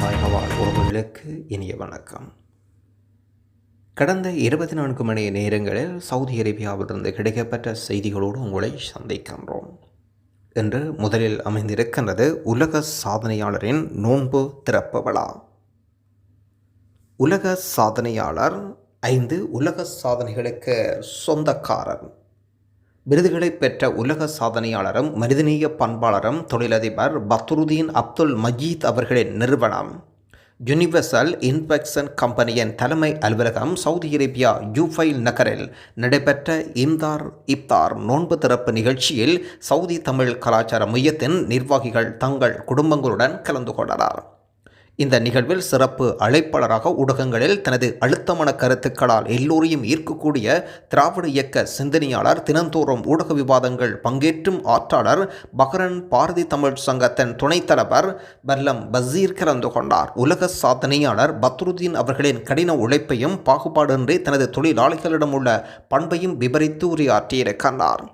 தாயகவாழ் உறவுகளுக்கு இனிய வணக்கம். கடந்த இருபத்தி நான்கு மணி நேரங்களில் சவுதி அரேபியாவிலிருந்து கிடைக்கப்பட்ட செய்திகளோடு உங்களை சந்திக்கின்றோம். என்று முதலில் அமைந்திருக்கின்றது உலக சாதனையாளரின் நோன்பு திறப்பு விழா. உலக சாதனையாளர் ஐந்து உலக சாதனைகளுக்கு சொந்தக்காரர். விருதுகளை பெற்ற உலக சாதனையாளரும் மனிதநேய பண்பாளரும் தொழிலதிபர் பத்ருதீன் அப்துல் மஜீத் அவர்களின் நிறுவனம். யுனிவர்சல் இன்ஃபெக்ஷன் கம்பெனியின் தலைமை அலுவலகம் சவுதி அரேபியா யூஃபைல் நகரில் நடைபெற்ற இம்தார் இப்தார் நோன்பு திறப்பு நிகழ்ச்சியில் சவுதி தமிழ் கலாச்சார மையத்தின் நிர்வாகிகள் தங்கள் குடும்பங்களுடன் கலந்து கொண்டனர். இந்த நிகழ்வில் சிறப்பு அழைப்பாளராக ஊடகங்களில் தனது அழுத்தமான கருத்துக்களால் எல்லோரையும் ஈர்க்கக்கூடிய திராவிட இயக்க சிந்தனையாளர் தினந்தோறும் ஊடக விவாதங்கள் பங்கேற்றும் ஆற்றாளர் பஹ்ரன் பாரதி தமிழ் சங்கத்தின் துணைத் தலைவர் பல்லம் பசீர் கலந்து கொண்டார். உலக சாதனையாளர் பத்ருதீன் அவர்களின் கடின உழைப்பையும் பாகுபாடின்றி தனது தொழிலாளிகளிடம் உள்ள பண்பையும் விபரித்து உரையாற்றியிருக்கின்றார்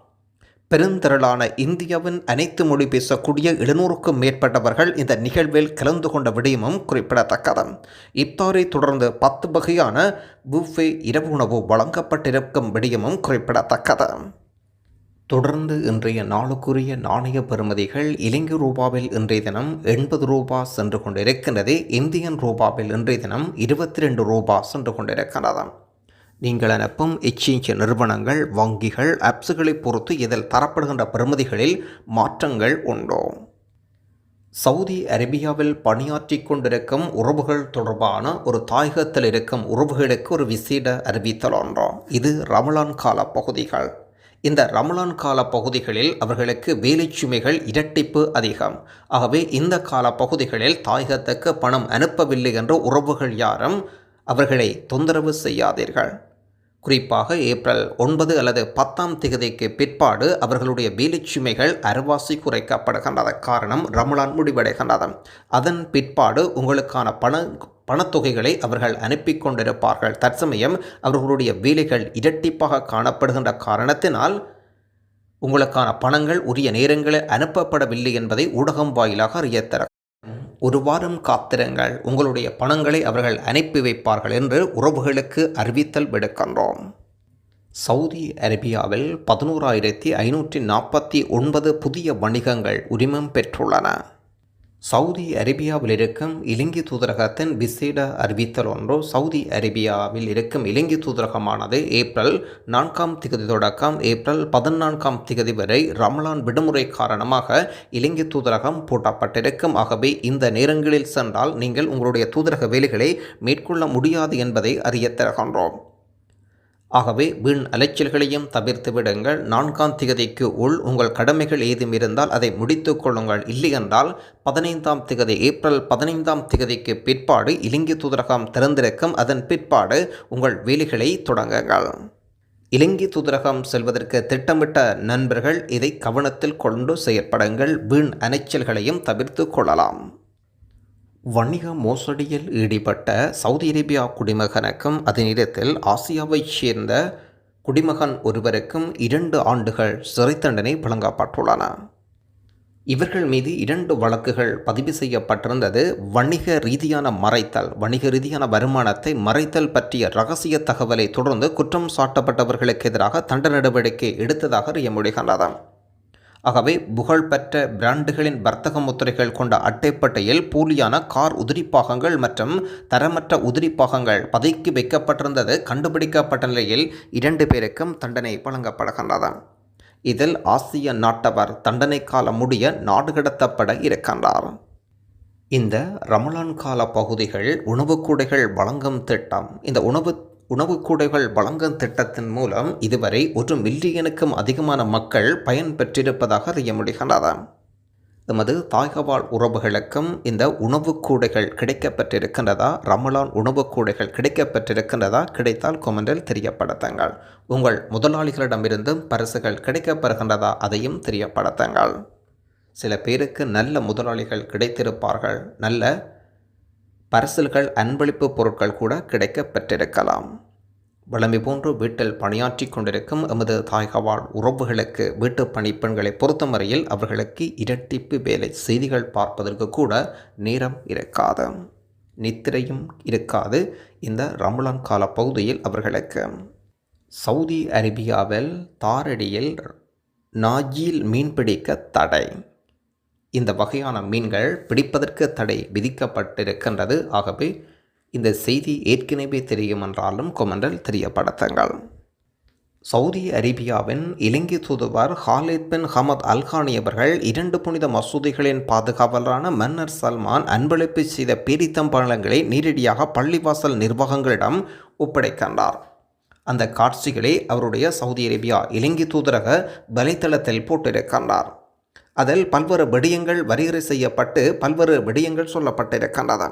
பெருந்திரளான இந்தியாவின் அனைத்து மொழி பேசக்கூடிய எழுநூறுக்கும் மேற்பட்டவர்கள் இந்த நிகழ்வில் கலந்து கொண்ட விடயமும் குறிப்பிடத்தக்கது. இப்தாரை தொடர்ந்து பத்து வகையான புஃபே இரவு உணவு வழங்கப்பட்டிருக்கும் விடயமும் குறிப்பிடத்தக்கது. தொடர்ந்து இன்றைய நாளுக்குரிய நாணய பெறுமதிகள் இலங்கை ரூபாவில் இன்றைய தினம் எண்பது ரூபா சென்று கொண்டிருக்கின்றது. இந்தியன் ரூபாவில் இன்றைய தினம் இருபத்தி ரெண்டு ரூபா சென்று கொண்டிருக்கிறது நீங்கள் அனுப்பும் எக்ஸ்சேஞ்ச் நிறுவனங்கள் வங்கிகள் ஆப்ஸுகளை பொறுத்து இதில் தரப்படுகின்ற பெறுமதிகளில் மாற்றங்கள் உண்டோ? சவுதி அரேபியாவில் பணியாற்றி கொண்டிருக்கும் உறவுகள் தொடர்பான ஒரு தாயகத்தில் இருக்கும் உறவுகளுக்கு ஒரு விசேட அறிவித்தல் ஒன்றும் இது ரமலான் கால பகுதிகள். இந்த ரமலான் கால பகுதிகளில் அவர்களுக்கு வேலை சுமைகள் இரட்டிப்பு அதிகம். ஆகவே இந்த கால பகுதிகளில் தாயகத்துக்கு பணம் அனுப்பவில்லை என்ற உறவுகள் யாரும் அவர்களை தொந்தரவு செய்யாதீர்கள். குறிப்பாக ஏப்ரல் ஒன்பது அல்லது பத்தாம் திகதிக்கு பிற்பாடு அவர்களுடைய வேலைச்சுமைகள் அரைவாசி குறைக்கப்படுகின்றது காரணம் ரமலான் முடிவடைகின்றது. அதன் பிற்பாடு உங்களுக்கான பண பணத்தொகைகளை அவர்கள் அனுப்பி கொண்டிருப்பார்கள். தற்சமயம் அவர்களுடைய வேலைகள் இரட்டிப்பாக காணப்படுகின்ற காரணத்தினால் உங்களுக்கான பணங்கள் உரிய நேரங்களில் அனுப்பப்படவில்லை என்பதை ஊடகம் வாயிலாக அறியத்தர ஒரு வாரம் காத்திருங்கள். உங்களுடைய பணங்களை அவர்கள் அனுப்பி வைப்பார்கள் என்று உறவுகளுக்கு அறிவித்தல் விடுக்கின்றோம். சவுதி அரேபியாவில் பதினோராயிரத்தி ஐநூற்றி நாற்பத்தி ஒன்பது புதிய வணிகங்கள் உரிமம் பெற்றுள்ளன. சவுதி அரேபியாவில் இருக்கும் இலங்கை தூதரகத்தின் விசேட அறிவித்தல் ஒன்று. சவுதி அரேபியாவில் இருக்கும் இலங்கை தூதரகமானது ஏப்ரல் நான்காம் திகதி தொடக்கம் ஏப்ரல் பதினான்காம் திகதி வரை ரமலான் விடுமுறை காரணமாக இலங்கை தூதரகம் பூட்டப்பட்டிருக்கும். ஆகவே இந்த நேரங்களில் சென்றால் நீங்கள் உங்களுடைய தூதரக வேலைகளை மேற்கொள்ள முடியாது என்பதை அறியத் தருகின்றோம் ஆகவே வீண் அலைச்சல்களையும் தவிர்த்து விடுங்கள். நான்காம் திகதிக்கு உள் உங்கள் கடமைகள் ஏதும் இருந்தால் அதை முடித்து கொள்ளுங்கள். இல்லையென்றால் பதினைந்தாம் திகதி ஏப்ரல் பதினைந்தாம் திகதிக்கு பிற்பாடு இலங்கை தூதரகம் திறந்திருக்கும். அதன் பிற்பாடு உங்கள் வேலைகளை தொடங்குங்கள். இலங்கை தூதரகம் செல்வதற்கு திட்டமிட்ட நண்பர்கள் இதை கவனத்தில் கொண்டு செயற்படுங்கள். வீண் அலைச்சல்களையும் தவிர்த்து கொள்ளலாம். வணிக மோசடியில் ஈடுபட்ட சவுதி அரேபியா குடிமகனுக்கும் அதே நேரத்தில் ஆசியாவைச் சேர்ந்த குடிமகன் ஒருவருக்கும் இரண்டு ஆண்டுகள் சிறை தண்டனை வழங்கப்பட்டுள்ளன. இவர்கள் மீது இரண்டு வழக்குகள் பதிவு செய்யப்பட்டிருந்தது. வணிக ரீதியான மறைத்தல் வணிக ரீதியான வருமானத்தை மறைத்தல் பற்றிய ரகசிய தகவலை தொடர்ந்து குற்றம் சாட்டப்பட்டவர்களுக்கு எதிராக தண்ட நடவடிக்கை எடுத்ததாக அறிய முடிகின்றது ஆகவே புகழ்பெற்ற பிராண்டுகளின் வர்த்தக முத்திரைகள் கொண்ட அட்டைப்பட்டையில் போலியான கார் உதிரிப்பாகங்கள் மற்றும் தரமற்ற உதிரிப்பாகங்கள் பதைக்கு வைக்கப்பட்டிருந்தது. கண்டுபிடிக்கப்பட்ட நிலையில் இரண்டு பேருக்கும் தண்டனை வழங்கப்படுகின்றது. இதில் ஆசிய நாட்டவர் தண்டனை காலம் முடிய நாடு கடத்தப்பட இருக்கின்றார். இந்த ரமலான் கால பகுதிகள் உணவுக்கூடைகள் வழங்கும் திட்டம் இந்த உணவு உணவுக்கூடைகள் வழங்கும் திட்டத்தின் மூலம் இதுவரை ஒரு மில்லியனுக்கும் அதிகமான மக்கள் பயன் பெற்றிருப்பதாக அறிய முடிகின்றது எமது தாய்கவாழ் உறவுகளுக்கும் இந்த உணவுக்கூடைகள் கிடைக்கப்பட்டிருக்கின்றதா ரமலான் உணவுக்கூடைகள் கிடைக்கப்பெற்றிருக்கின்றதா? கிடைத்தால் கொமெண்டில் தெரியப்படுத்துங்கள். உங்கள் முதலாளிகளிடமிருந்தும் பரிசுகள் கிடைக்கப்பெறுகின்றதா அதையும் தெரியப்படுத்துங்கள். சில பேருக்கு நல்ல முதலாளிகள் கிடைத்திருப்பார்கள். நல்ல பரிசல்கள் அன்பளிப்பு பொருட்கள் கூட கிடைக்க பெற்றிருக்கலாம். வளமை போன்று வீட்டில் பணியாற்றி கொண்டிருக்கும் எமது தாயகவாழ் உறவுகளுக்கு வீட்டு பணிப்பெண்களை பொறுத்தவரையில் அவர்களுக்கு இரட்டிப்பு வேலை. செய்திகள் பார்ப்பதற்கு கூட நேரம் இருக்காது. நித்திரையும் இருக்காது இந்த ரமலான் கால பகுதியில் அவர்களுக்கு. சவுதி அரேபியாவில் தாரடியில் நாஜில் மீன்பிடிக்க தடை. இந்த வகையான மீன்கள் பிடிப்பதற்கு தடை விதிக்கப்பட்டிருக்கின்றது. ஆகவே இந்த செய்தி ஏற்கனவே தெரியும் என்றாலும் கொமண்டல் தெரியப்படுத்துங்கள். சவுதி அரேபியாவின் இலங்கை தூதுவர் ஹாலித் பின் ஹமத் அல்கானி அவர்கள் இரண்டு புனித மசூதிகளின் பாதுகாவலரான மன்னர் சல்மான் அன்பளிப்பு செய்த பேரித்தம்பழங்களை நேரடியாக பள்ளிவாசல் நிர்வாகங்களிடம் ஒப்படைக்கின்றார். அந்த காட்சிகளை அவருடைய சவுதி அரேபியா இலங்கை தூதரக வலைத்தளத்தில் போட்டிருக்கின்றார். அதில் பல்வேறு விடயங்கள் வரிகரை செய்யப்பட்டு பல்வேறு விடயங்கள் சொல்லப்பட்டிருக்கின்றது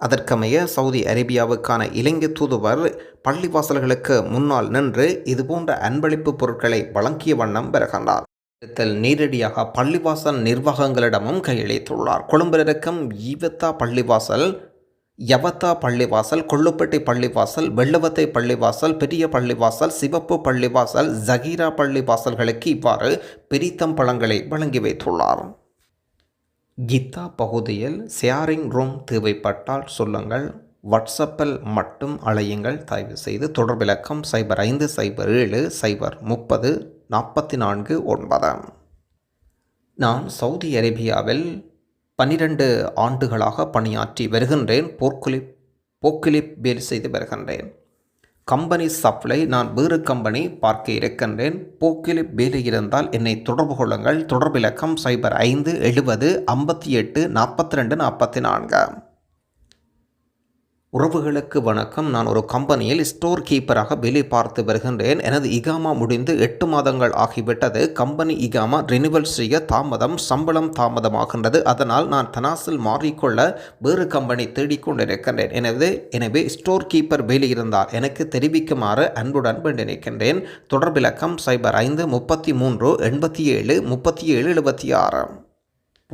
அதற்கமைய சவுதி அரேபியாவுக்கான இலங்கை தூதுவர் பள்ளிவாசல்களுக்கு முன்னால் நின்று இதுபோன்ற அன்பளிப்பு பொருட்களை வழங்கிய வண்ணம் பெறுகின்றார் இதில் நேரடியாக பள்ளிவாசல் நிர்வாகங்களிடமும் கையளித்துள்ளார். கொழும்பில் இருக்கும் ஈவத்தா பள்ளிவாசல் யவத்தா பள்ளிவாசல் கொள்ளுப்பட்டி பள்ளிவாசல் வெள்ளவத்தை பள்ளிவாசல் பெரிய பள்ளிவாசல் சிவப்பு பள்ளிவாசல் ஜகீரா பள்ளிவாசல்களுக்கு இவ்வாறு பிரித்தம் பழங்களை வழங்கி வைத்துள்ளார். கித்தா பகுதியில் ஷேரிங் ரூம் தேவைப்பட்டால் சொல்லுங்கள். வாட்ஸ்அப்பில் மட்டும் அழையுங்கள். தயவு செய்து தொடர்பிலக்கம் சைபர் ஐந்து சைபர் ஏழு சைபர் முப்பது நாற்பத்தி நான்கு ஒன்பது. நான் சவுதி அரேபியாவில் பன்னிரண்டு ஆண்டுகளாக பணியாற்றி வருகின்றேன். போர்க்குலி போக்கிலிப் வேலை செய்து வருகின்றேன். கம்பெனி சப்ளை நான் வேறு கம்பெனி பார்க்க இருக்கின்றேன். போக்கிலிப் வேலை இருந்தால் என்னை தொடர்பு கொள்ளுங்கள். தொடர்பிலக்கம் சைபர் ஐந்து எழுபது ஐம்பத்தி எட்டு நாற்பத்தி ரெண்டு நாற்பத்தி நான்கு. உறவுகளுக்கு வணக்கம். நான் ஒரு கம்பெனியில் ஸ்டோர் கீப்பராக வேலை பார்த்து வருகின்றேன். எனது இகாமா முடிந்து எட்டு மாதங்கள் ஆகிவிட்டது. கம்பெனி இகாமா ரினிவல் செய்ய தாமதம் சம்பளம் தாமதமாகின்றது. அதனால் நான் தனாசில் மாறிக்கொள்ள வேறு கம்பெனி தேடிக்கொண்டிருக்கின்றேன் எனவே எனவே ஸ்டோர் கீப்பர் வேலை இருந்தால் எனக்கு தெரிவிக்குமாறு அன்புடன் நினைக்கின்றேன் தொடர்பிலக்கம் சைபர் ஐந்து முப்பத்தி மூன்று எண்பத்தி ஏழு முப்பத்தி ஏழு எழுபத்தி ஆறு.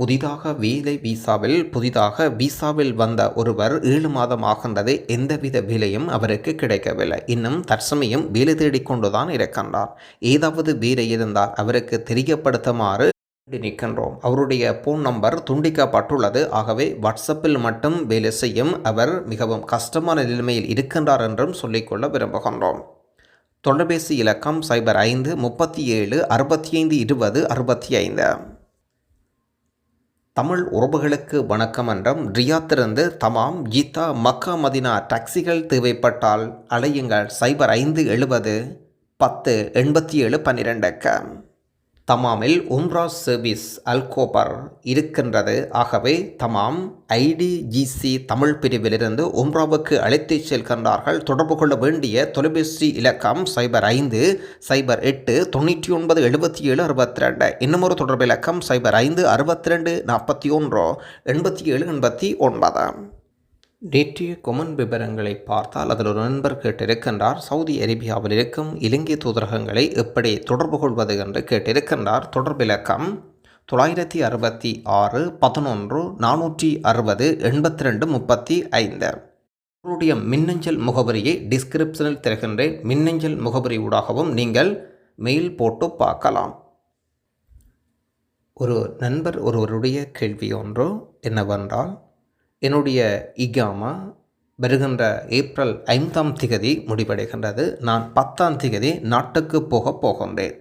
புதிதாக வேலை விசாவில் புதிதாக விசாவில் வந்த ஒருவர் ஏழு மாதம் ஆகின்றது எந்தவித வேலையும் அவருக்கு கிடைக்கவில்லை. இன்னும் தற்சமயம் வேலை தேடிக்கொண்டுதான் இருக்கின்றார். ஏதாவது வேலை இருந்தால் அவருக்கு தெரியப்படுத்துமாறு நிற்கின்றோம். அவருடைய போன் நம்பர் துண்டிக்கப்பட்டுள்ளது. ஆகவே வாட்ஸ்அப்பில் மட்டும் வேலை செய்யும் அவர் மிகவும் கஷ்டமான நிலைமையில் இருக்கின்றார் என்றும் சொல்லிக்கொள்ள விரும்புகின்றோம். தொலைபேசி இலக்கம் சைபர் ஐந்து முப்பத்தி ஏழு அறுபத்தி ஐந்து இருபது அறுபத்தி ஐந்து. தமிழ் உறவுகளுக்கு வணக்கம் என்றும் ரியாத்திலிருந்து தமாம் கீதா மக்கா மதினா டாக்ஸிகள் தேவைப்பட்டால் அலையுங்கள். சைபர் ஐந்து எழுபது பத்து எண்பத்தி ஏழு பன்னிரெண்டுக்கு தமாமில் உம்ரா சர்வீஸ் அல்கோபர் இருக்கின்றது. ஆகவே தமாம் ஐடிஜிசி தமிழ் பிரிவிலிருந்து உம்ராவுக்கு அழைத்து செல்கின்றார்கள். தொடர்பு கொள்ள வேண்டிய தொலைபேசி இலக்கம் சைபர் ஐந்து சைபர் எட்டு தொண்ணூற்றி ஒன்பது எழுபத்தி ஏழு அறுபத்தி ரெண்டு இன்னமொரு தொடர்பு இலக்கம் சைபர் ஐந்து அறுபத்தி ரெண்டு நாற்பத்தி ஒன்று எண்பத்தி ஏழு எண்பத்தி ஒன்பது. நேற்றைய கொமன் விவரங்களை பார்த்தால் அதில் ஒரு நண்பர் கேட்டிருக்கின்றார் சவுதி அரேபியாவில் இருக்கும் இலங்கை தூதரகங்களை எப்படி தொடர்பு கொள்வது? என்று கேட்டிருக்கின்றார். தொடர்பிலக்கம் தொள்ளாயிரத்தி அறுபத்தி ஆறு பதினொன்று நானூற்றி அறுபது எண்பத்தி ரெண்டு முப்பத்தி ஐந்து. உங்களுடைய மின்னஞ்சல் முகவரியை டிஸ்கிரிப்ஷனில் தருகின்றேன். மின்னஞ்சல் முகவரி ஊடாகவும் நீங்கள் மெயில் போட்டு பார்க்கலாம். ஒரு நண்பர் ஒருவருடைய கேள்வி ஒன்று என்னவென்றால் என்னுடைய இகாமா வருகின்ற ஏப்ரல் ஐந்தாம் திகதி முடிவடைகின்றது. நான் பத்தாம் திகதி நாட்டுக்கு போக போகின்றேன்.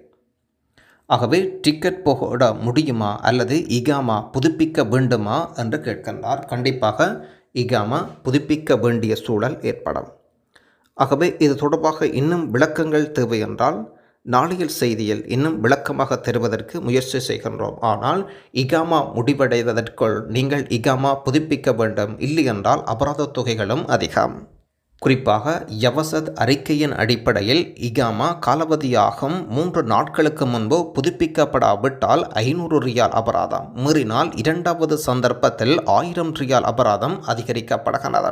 ஆகவே டிக்கெட் போட முடியுமா அல்லது இகாமா புதுப்பிக்க வேண்டுமா என்று கேட்கின்றார். கண்டிப்பாக இகாமா புதுப்பிக்க வேண்டிய சூழல் ஏற்படும். ஆகவே இது தொடர்பாக இன்னும் விளக்கங்கள் தேவை என்றால் நாளையில் செய்தியில் இன்னும் விளக்கமாக தருவதற்கு முயற்சி செய்கின்றோம். ஆனால் இகாமா முடிவடைவதற்குள் நீங்கள் இகாமா புதுப்பிக்க வேண்டும். இல்லையென்றால் அபராத தொகைகளும் அதிகம். குறிப்பாக யவசத் அறிக்கையின் அடிப்படையில் இகாமா காலாவதியாகும் மூன்று நாட்களுக்கு முன்பு புதுப்பிக்கப்படாவிட்டால் ஐநூறு ரியால் அபராதம். மீறினால் இரண்டாவது சந்தர்ப்பத்தில் ஆயிரம் ரியால் அபராதம் அதிகரிக்கப்படுகிறது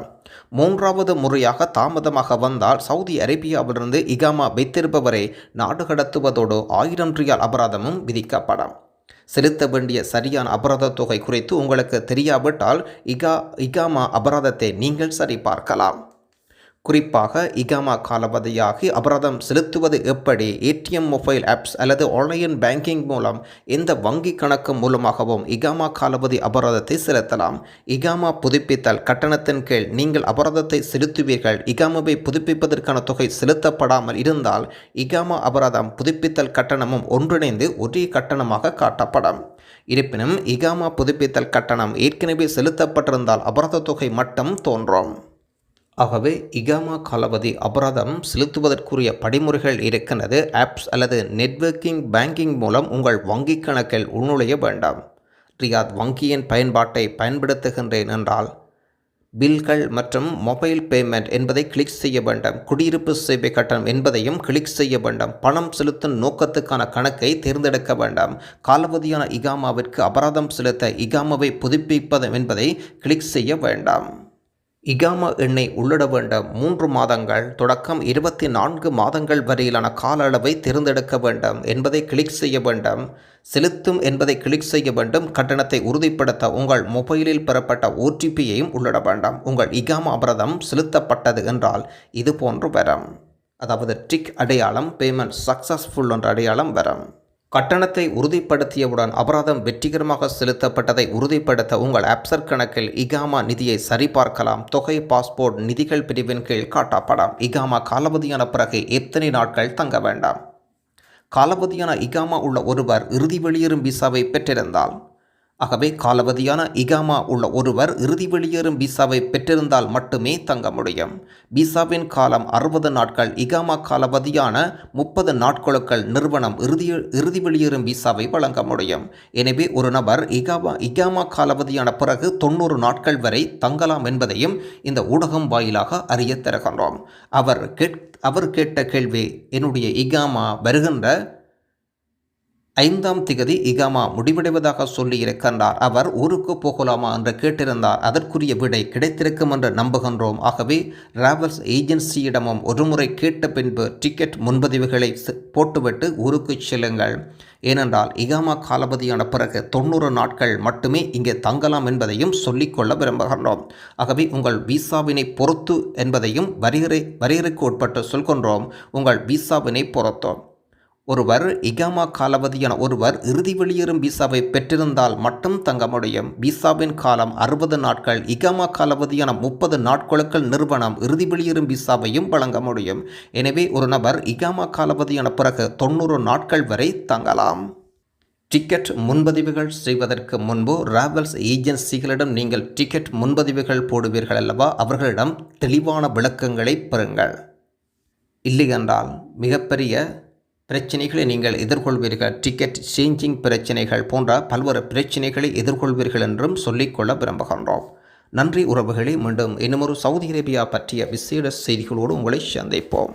மூன்றாவது முறையாக தாமதமாக வந்தால் சவுதி அரேபியாவிலிருந்து இகாமா வைத்திருப்பவரை நாடு கடத்துவதோடு ஆயிரம் ரியால் அபராதமும் விதிக்கப்படும். செலுத்த வேண்டிய சரியான அபராத தொகை குறித்து உங்களுக்கு தெரியாவிட்டால் இகா இகாமா அபராதத்தை நீங்கள் சரிபார்க்கலாம். குறிப்பாக இகாமா காலபதியாகி அபராதம் செலுத்துவது எப்படி ஏடிஎம் மொபைல் ஆப்ஸ் அல்லது ஆன்லைன் பேங்கிங் மூலம் எந்த வங்கி கணக்கு மூலமாகவும் இகாமா காலபதி அபராதத்தை செலுத்தலாம்? இகாமா புதுப்பித்தல் கட்டணத்தின் கீழ் நீங்கள் அபராதத்தை செலுத்துவீர்கள். இகாமாவை புதுப்பிப்பதற்கான தொகை செலுத்தப்படாமல் இருந்தால் இகாமா அபராதம் புதுப்பித்தல் கட்டணமும் ஒன்றிணைந்து ஒரே கட்டணமாக காட்டப்படும். இருப்பினும் இகாமா புதுப்பித்தல் கட்டணம் ஏற்கனவே செலுத்தப்பட்டிருந்தால் அபராத தொகை மட்டும் தோன்றும். ஆகவே இகாமா காலாவதி அபராதம் செலுத்துவதற்குரிய படிமுறைகள் இருக்கிறது ஆப்ஸ் அல்லது நெட்வொர்க்கிங் பேங்கிங் மூலம் உங்கள் வங்கிக் கணக்கில் உள்நுழைய வேண்டாம். ரியாத் வங்கியின் பயன்பாட்டை பயன்படுத்துகின்றேன் என்றால் பில்கள் மற்றும் மொபைல் பேமெண்ட் என்பதை கிளிக் செய்ய வேண்டாம். குடியிருப்பு சேவை கட்டணம் என்பதையும் கிளிக் செய்ய வேண்டாம். பணம் செலுத்தும் நோக்கத்துக்கான கணக்கை தேர்ந்தெடுக்க வேண்டாம். காலாவதியான இகாமாவிற்கு அபராதம் செலுத்த இகாமாவை புதுப்பிப்பது என்பதை கிளிக் செய்ய வேண்டாம். இகாமா எண்ணை உள்ளிட வேண்டும் மூன்று மாதங்கள் தொடக்கம் இருபத்தி நான்கு மாதங்கள் வரையிலான கால அளவை தேர்ந்தெடுக்க வேண்டும் என்பதை கிளிக் செய்ய வேண்டும். செலுத்தும் என்பதை கிளிக் செய்ய வேண்டும். கட்டணத்தை உறுதிப்படுத்த உங்கள் மொபைலில் பெறப்பட்ட ஓடிபியையும் உள்ளிட வேண்டாம். உங்கள் இகாமா அபரதம் செலுத்தப்பட்டது என்றால் இது போன்று வரும். அதாவது டிக் அடையாளம் பேமெண்ட் சக்ஸஸ்ஃபுல் என்ற அடையாளம் வரும். கட்டணத்தை உறுதிப்படுத்தியவுடன் அபராதம் வெற்றிகரமாக செலுத்தப்பட்டதை உறுதிப்படுத்த உங்கள் ஆப்சர் கணக்கில் இகாமா நிதியை சரிபார்க்கலாம். தொகை பாஸ்போர்ட் நிதிகள் பிரிவின் கீழ் காட்டப்படாம். இகாமா காலாவதியான பிறகு எத்தனை நாட்கள் தங்க வேண்டாம்? காலாவதியான இகாமா உள்ள ஒருவர் இறுதி வெளியேறும் விசாவை பெற்றிருந்தால். ஆகவே காலவதியான இகாமா உள்ள ஒருவர் இறுதி வெளியேறும் விசாவை பெற்றிருந்தால் மட்டுமே தங்க முடியும். விசாவின் காலம் அறுபது நாட்கள் இகாமா காலவதியான முப்பது நாட்களுக்குள் நிறுவனம் இறுதி இறுதி வெளியேறும் விசாவை வழங்க முடியும். எனவே ஒரு நபர் இகாமா இகாமா காலவதியான பிறகு தொண்ணூறு நாட்கள் வரை தங்கலாம் என்பதையும் இந்த ஊடகம் வாயிலாக அறிய தருகின்றோம் அவர் கேட் அவர் கேட்ட கேள்வி என்னுடைய இகாமா வருகின்ற ஐந்தாம் திகதி இகாமா முடிவடைவதாக சொல்லியிருக்கின்றார். அவர் ஊருக்கு போகலாமா என்று கேட்டிருந்தார். அதற்குரிய விடை கிடைத்திருக்கும் என்று நம்புகின்றோம். ஆகவே டிராவல்ஸ் ஏஜென்சியிடமும் ஒருமுறை கேட்ட பின்பு டிக்கெட் முன்பதிவுகளை போட்டுவிட்டு ஊருக்கு செல்லுங்கள். ஏனென்றால் இகாமா காலபதியான பிறகு தொண்ணூறு நாட்கள் மட்டுமே இங்கே தங்கலாம் என்பதையும் சொல்லிக்கொள்ள விரும்புகின்றோம். ஆகவே உங்கள் விசாவினை பொறுத்து என்பதையும் வரையறை வரையறைக்கு உட்பட்டு சொல்கின்றோம். உங்கள் விசாவினை பொறுத்தோம். ஒருவர் இகாமா காலாவதியான ஒருவர் இறுதி வெளியேறும் விசாவை பெற்றிருந்தால் மட்டும் தங்க முடியும். விசாவின் காலம் அறுபது நாட்கள். இகாமா காலாவதியான முப்பது நாட்களுக்குள் நிறுவனம் இறுதி வெளியேறும் விசாவையும் வழங்க முடியும். எனவே ஒரு நபர் இகாமா காலாவதியான பிறகு தொண்ணூறு நாட்கள் வரை தங்கலாம். டிக்கெட் முன்பதிவுகள் செய்வதற்கு முன்பு ராவல்ஸ் ஏஜென்சிகளிடம் நீங்கள் டிக்கெட் முன்பதிவுகள் போடுவீர்கள் அல்லவா? அவர்களிடம் தெளிவான விளக்கங்களை பெறுங்கள். இல்லையென்றால் மிகப்பெரிய பிரச்சனைகளை நீங்கள் எதிர்கொள்வீர்கள். டிக்கெட் சேஞ்சிங் பிரச்சனைகள் போன்ற பல்வேறு பிரச்சனைகளை எதிர்கொள்வீர்கள் என்றும் சொல்லிக்கொள்ள விரும்புகின்றோம். நன்றி உறவுகளை மீண்டும் இன்னுமொரு சவுதி அரேபியா பற்றிய விசேட செய்திகளோடு உங்களை சந்திப்போம்.